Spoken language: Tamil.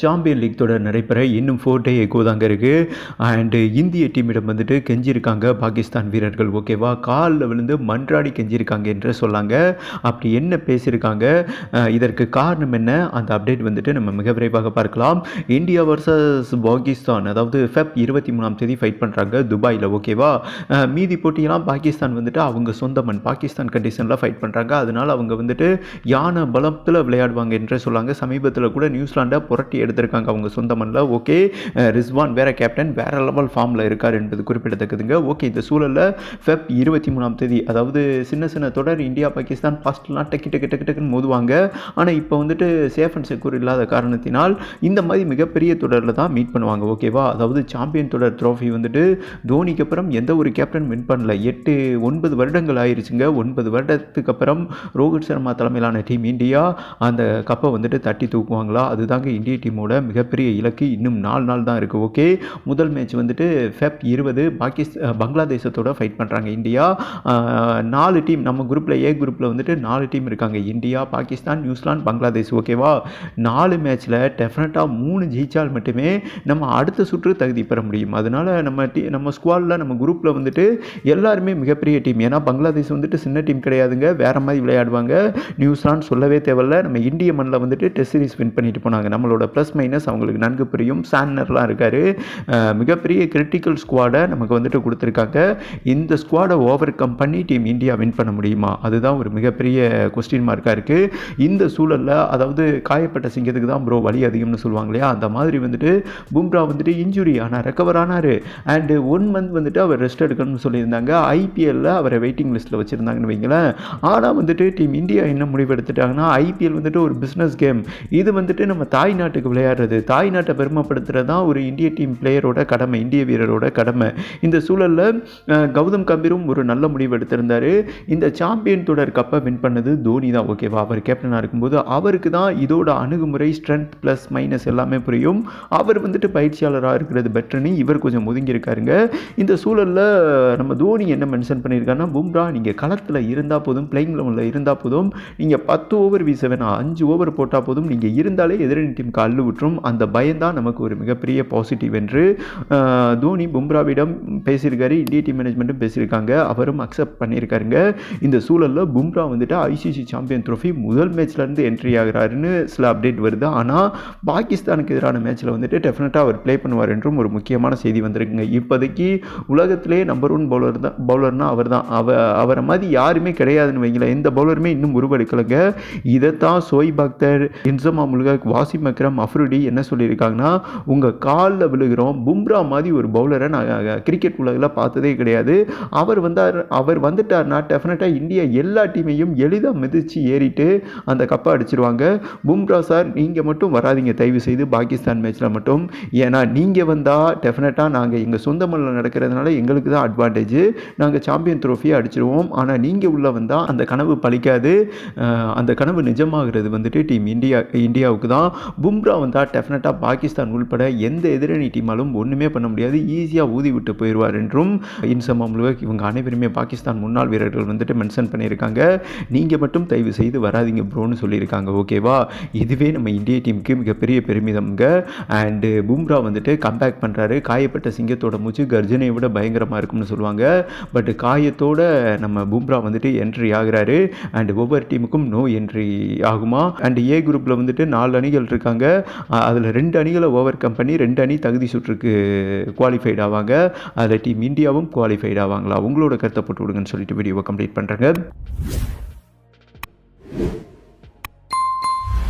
சாம்பியன் லீக் தொடர் நடைபெற இன்னும் ஃபோர் டே எகோ தாங்க இருக்குது அண்டு இந்திய டீமிடம் வந்துட்டு கெஞ்சிருக்காங்க பாகிஸ்தான் வீரர்கள் ஓகேவா காலில் விழுந்து மன்றாடி கெஞ்சிருக்காங்க என்று சொல்லாங்க. அப்படி என்ன பேசியிருக்காங்க? இதற்கு காரணம் என்ன? அந்த அப்டேட் வந்துட்டு நம்ம மிக விரைவாக பார்க்கலாம். இந்தியா வர்சஸ் பாகிஸ்தான் அதாவது ஃபெப் இருபத்தி மூணாம் தேதி ஃபைட் பண்ணுறாங்க துபாயில் ஓகேவா மீதி போட்டியெல்லாம் பாகிஸ்தான் வந்துட்டு அவங்க சொந்த மண் பாகிஸ்தான் கண்டிஷனில் ஃபைட் பண்ணுறாங்க அதனால் அவங்க வந்துட்டு யானை பலத்தில் விளையாடுவாங்க என்று சொல்லாங்க. சமீபத்தில் கூட நியூசிலாண்டை புரட்டி எடுத்திருக்காங்க அவங்க சொந்த மண்ணில். ஓகே ரிஸ்வான் வேற கேப்டன் வேற லெவல் ஃபார்மில் இருக்கார் என்பது குறிப்பிடத்தக்கதுங்க. ஓகே இந்த சூழலில் ஃபெப் இருபத்தி மூணாம் தேதி அதாவது சின்ன சின்ன தொடர் இந்தியா பாகிஸ்தான் ஃபஸ்ட்லாம் டக்கு டக்கு டக்கு டக்குன்னு மோதுவாங்க. ஆனால் இப்போ வந்துட்டு சேஃப் அண்ட் செக்யூர் இல்லாத காரணத்தினால் இந்த மாதிரி மிகப்பெரிய தொடரில் தான் மீட் பண்ணுவாங்க. ஓகேவா அதாவது சாம்பியன் தொடர் ட்ராஃபி வந்துட்டு தோனிக்கு அப்புறம் எந்த ஒரு கேப்டன் வின் பண்ணல. எட்டு ஒன்பது வருடங்கள் ஆயிடுச்சுங்க ஒன்பது வருடத்துக்கு அப்புறம் ரோஹித் சர்மா தலைமையிலான டீம் இந்தியா அந்த கப்பை வந்துட்டு தட்டி தூக்குவாங்களா? அதுதாங்க இந்திய டீம் டீமோட மிகப்பெரிய இலக்கு இன்னும் நாலு நாள் தான் இருக்குது ஓகே முதல் மேட்ச் வந்துட்டு ஃபெப் இருபது பாகிஸ்தான் பங்களாதேசத்தோட ஃபைட் பண்ணுறாங்க இந்தியா. நாலு டீம் நம்ம குரூப்பில் ஏ குரூப்பில் வந்துட்டு நாலு டீம் இருக்காங்க. India Pakistan New Zealand Bangladesh. ஓகேவா நாலு மேட்ச்சில் டெஃபினட்டாக மூணு ஜெயிச்சால் மட்டுமே நம்ம அடுத்த சுற்று தகுதி பெற முடியும். அதனால் நம்ம டீ நம்ம ஸ்குவாடில் நம்ம குரூப்பில் வந்துட்டு எல்லாருமே மிகப்பெரிய டீம் ஏன்னா பங்களாதேஷ் வந்துட்டு சின்ன டீம் கிடையாதுங்க. வேறு மாதிரி விளையாடுவாங்க. நியூசிலாந்து சொல்லவே தேவையில்ல. நம்ம இந்திய மண்ணில் வந்துட்டு டெஸ்ட் சீரிஸ் வின் பண்ணிட்டு போனாங்க. நம்மளோட ப்ளஸ் ப்ளஸ் மைனஸ் அவங்களுக்கு நன்கு புரியும். சாண்டர்லாம் இருக்கார். மிகப்பெரிய கிரிட்டிக்கல் ஸ்குவாடை நமக்கு வந்துட்டு கொடுத்துருக்காங்க. இந்த ஸ்குவாடை ஓவர் கம் பண்ணி டீம் இந்தியா வின் பண்ண முடியுமா? அதுதான் ஒரு மிகப்பெரிய கொஸ்டின் மார்க்காக இருக்குது இந்த சூழலில் அதாவது காயப்பட்ட சிங்கத்துக்கு தான் ப்ரோ வலி அதிகம்னு சொல்லுவாங்க இல்லையா? அந்த மாதிரி வந்துட்டு பும்ரா வந்துட்டு இன்ஜுரி ஆனால் ரெக்கவர் ஆனார். அண்டு ஒன் மந்த் வந்துட்டு அவர் ரெஸ்ட் எடுக்கணும்னு சொல்லியிருந்தாங்க. ஐபிஎல்ல அவரை வெயிட்டிங் லிஸ்ட்டில் வச்சுருந்தாங்கன்னு வைங்களேன். ஆனால் வந்துட்டு டீம் இந்தியா என்ன முடிவு எடுத்துட்டாங்கன்னா ஐபிஎல் வந்துட்டு ஒரு பிஸ்னஸ் கேம் இது வந்துட்டு நம்ம தாய் நாட்டுக்கு விளையாடுறது. தாய் நாட்டை பெருமைப்படுத்துகிறது தான் ஒரு இந்திய டீம் பிளேயரோட கடமை இந்திய வீரரோட கடமை. இந்த சூழலில் கௌதம் கம்பீரும் ஒரு நல்ல முடிவு எடுத்திருந்தார். இந்த சாம்பியன் தொடர் கப்பை வின் பண்ணது தோனி தான் ஓகேவா அவர் கேப்டனாக இருக்கும்போது அவருக்கு தான் இதோட அணுகுமுறை ஸ்ட்ரென்த் ப்ளஸ் மைனஸ் எல்லாமே புரியும். அவர் வந்துட்டு பயிற்சியாளராக இருக்கிறது பெட்டர்னு இவர் கொஞ்சம் ஒதுங்கியிருக்காருங்க இந்த சூழலில் நம்ம தோனி என்ன மென்ஷன் பண்ணியிருக்காருன்னா பும்ரா நீங்கள் களத்தில் இருந்தால் போதும் பிளேயிங் லெவலில் இருந்தால் போதும். நீங்கள் பத்து ஓவர் வீச வேணாம். அஞ்சு ஓவர் போட்டால் போதும். நீங்கள் இருந்தாலே எதிரணி டீமுக்கு அள்ளு விட்டுரும் அந்த பயம்தான் நமக்கு ஒரு மிகப்பெரிய பாசிட்டிவ் என்று தோனி பும்ராவிடம் பேசியிருக்காரு இந்திய டீம் மேனேஜ்மெண்ட்டும் பேசியிருக்காங்க அவரும் அக்செப்ட் பண்ணியிருக்காருங்க. இந்த சூழலில் பும்ரா வந்துட்டு ஐசிசி சாம்பியன் ட்ரோஃபி முதல் மேட்ச்லேருந்து என்ட்ரி ஆகிறாருன்னு சில அப்டேட் வருது. ஆனால் பாகிஸ்தானுக்கு எதிரான மேட்ச்சில் வந்துட்டு டெஃபினட்டாக அவர் ப்ளே பண்ணுவார் என்றும் ஒரு முக்கியமான செய்தி வந்திருக்குங்க. இப்போதைக்கு உலகத்திலே நம்பர் ஒன் பவுலர் தான் பவுலர்னா அவர் தான் அவ அவரை மாதிரி யாருமே கிடையாதுன்னு வைங்களேன். எந்த பவுலருமே இன்னும் உருவெடுக்கலைங்க. இதைத்தான் சோய் பக்தர் இன்சமா முல்கக் வாசிம் அக்ரம் அஃப்ரிடி என்ன சொல்லியிருக்காங்கன்னா உங்கள் காலில் விழுகிறோம் பும்ரா மாதிரி ஒரு பவுலரை நான் கிரிக்கெட் உலகில் பார்த்ததே கிடையாது. அவர் வந்தார் அவர் வந்துட்டார்னா டெஃபினட்டாக இந்தியா எல்லா டீமையும் எளிதாக மிதித்து ஏறிட்டு அந்த கப்பை அடிச்சிருவாங்க. பும்ரா சார் நீங்கள் மட்டும் வராதீங்க. தயவு செய்து பாகிஸ்தான் மேட்ச்சில் மட்டும். ஏன்னா நீங்கள் வந்தால் டெஃபினட்டாக நாங்கள் எங்கள் சொந்த மண்ணில் நடக்கிறதுனால எங்களுக்கு தான் அட்வான்டேஜ் நாங்கள் சாம்பியன் ட்ரோஃபியை அடிச்சிருவோம். ஆனால் நீங்கள் உள்ளே வந்தால் அந்த கனவு பழிக்காது அந்த கனவு நிஜமாகிறது வந்துட்டு டீம் இந்தியா இந்தியாவுக்கு தான். பும்ரா வந்தால் டெஃபினட்டாக பாகிஸ்தான் உள்பட எந்த எதிரணி டீமாலும் ஒன்றுமே பண்ண முடியாது. ஈஸியாக ஊதி விட்டு போயிடுவார் என்றும் இன்சமா இவங்க அனைவருமே பாகிஸ்தான் முன்னாள் வீரர்கள் வந்துட்டு மென்ஷன் பண்ணியிருக்காங்க. நீங்கள் மட்டும் தயவு செய்து வராதிங்க ப்ரோன்னு சொல்லியிருக்காங்க ஓகேவா இதுவே நம்ம இந்திய டீமுக்கு மிகப்பெரிய பெருமிதம்ங்க. அண்டு பும்ரா வந்துட்டு கம்பேக் பண்ணுறாரு காயப்பட்ட சிங்கத்தோட மூச்சு கர்ஜனையை விட பயங்கரமாக இருக்கும்னு சொல்லுவாங்க. பட் காயத்தோட நம்ம பும்ரா வந்துட்டு என்ட்ரி ஆகுறாரு. அண்ட் ஒவ்வொரு டீமுக்கும் நோ என்ட்ரி ஆகுமா? அண்ட் ஏ குரூப்பில் வந்துட்டு நாலு அணிகள் இருக்காங்க. அதில் ரெண்டு அணிகளை ஓவர் கம் பண்ணி ரெண்டு அணி தகுதி சுற்றுக்கு குவாலிஃபைட் ஆவாங்க. அதில் டீம் இந்தியாவும் குவாலிஃபைட் ஆவாங்களா? உங்களோட கருத்தை போட்டு விடுங்கன்னு சொல்லிட்டு வீடியோவை கம்ப்ளீட் பண்ணுறேங்க